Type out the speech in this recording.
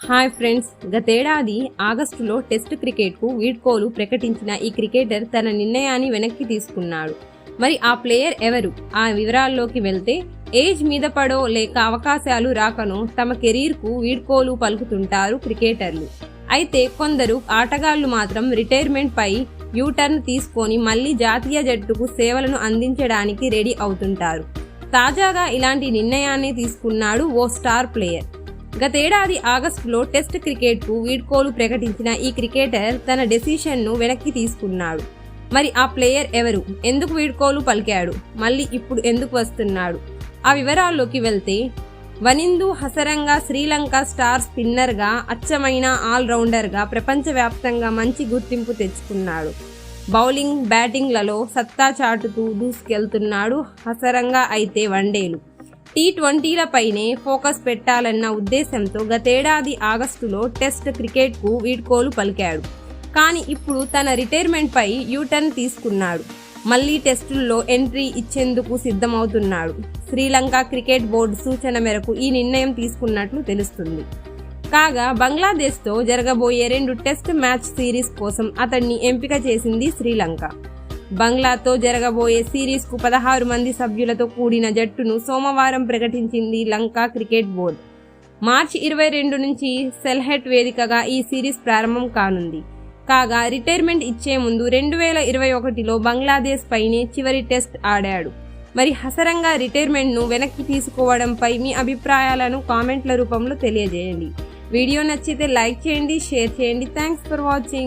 Hi friends గతేడాది ఆగస్టులో test క్రికెట్కు వీడ్కోలు ప్రకటించిన ఈ క్రికెటర్ తన నిర్ణయాన్ని వెనక్కి తీసుకున్నాడు. మరి ఆ ప్లేయర్ ఎవరు? ఆ వివరాల్లోకి వెళ్తే ఏజ్ మీద పడో లేక అవకాశాలు రాకనో తమ కెరీర్కు వీడ్కోలు పలుకుతుంటారు క్రికెటర్లు. అయితే కొందరు ఆటగాళ్ళు మాత్రం రిటైర్మెంట్ పై యూటర్న్ తీసుకొని మళ్ళీ జాతీయ జట్టుకు సేవలను అందించడానికి రెడీ అవుతుంటారు. తాజాగా ఇలాంటి నిర్ణయాన్ని తీసుకున్నాడు ఓ స్టార్ ప్లేయర్. గతేడాది ఆగస్టులో టెస్ట్ క్రికెట్కు వీడ్కోలు ప్రకటించిన ఈ క్రికెటర్ తన డెసిషన్ను వెనక్కి తీసుకున్నాడు. మరి ఆ ప్లేయర్ ఎవరు? ఎందుకు వీడ్కోలు పలికాడు? మళ్ళీ ఇప్పుడు ఎందుకు వస్తున్నాడు? ఆ వివరాల్లోకి వెళ్తే వనిందు హసరంగా శ్రీలంక స్టార్ స్పిన్నర్గా అచ్చమైన ఆల్రౌండర్గా ప్రపంచవ్యాప్తంగా మంచి గుర్తింపు తెచ్చుకున్నాడు. బౌలింగ్ బ్యాటింగ్లలో సత్తా చాటుతూ దూసుకెళ్తున్నాడు హసరంగా అయితే వన్డేలు. టీ ట్వంటీలపైనే ఫోకస్ పెట్టాలన్న ఉద్దేశంతో గతేడాది ఆగస్టులో టెస్ట్ క్రికెట్కు వీడ్కోలు పలికాడు. కానీ ఇప్పుడు తన రిటైర్మెంట్పై యూటర్న్ తీసుకున్నాడు. మళ్ళీ టెస్టుల్లో ఎంట్రీ ఇచ్చేందుకు సిద్ధమవుతున్నాడు. శ్రీలంక క్రికెట్ బోర్డు సూచన మేరకు ఈ నిర్ణయం తీసుకున్నట్లు తెలుస్తుంది. కాగా బంగ్లాదేశ్తో జరగబోయే రెండు టెస్ట్ మ్యాచ్ సిరీస్ కోసం అతన్ని ఎంపిక చేసింది శ్రీలంక. బంగ్లాతో జరగబోయే సిరీస్కు పదహారు మంది సభ్యులతో కూడిన జట్టును సోమవారం ప్రకటించింది లంక క్రికెట్ బోర్డు. మార్చి ఇరవై రెండు నుంచి సెల్హెట్ వేదికగా ఈ సిరీస్ ప్రారంభం కానుంది. కాగా రిటైర్మెంట్ ఇచ్చే ముందు రెండు వేల ఇరవై ఒకటిలో బంగ్లాదేశ్ పైనే చివరి టెస్ట్ ఆడాడు. మరి హసరంగా రిటైర్మెంట్ను వెనక్కి తీసుకోవడంపై మీ అభిప్రాయాలను కామెంట్ల రూపంలో తెలియజేయండి. వీడియో నచ్చితే లైక్ చేయండి షేర్ చేయండి. Thanks for watching.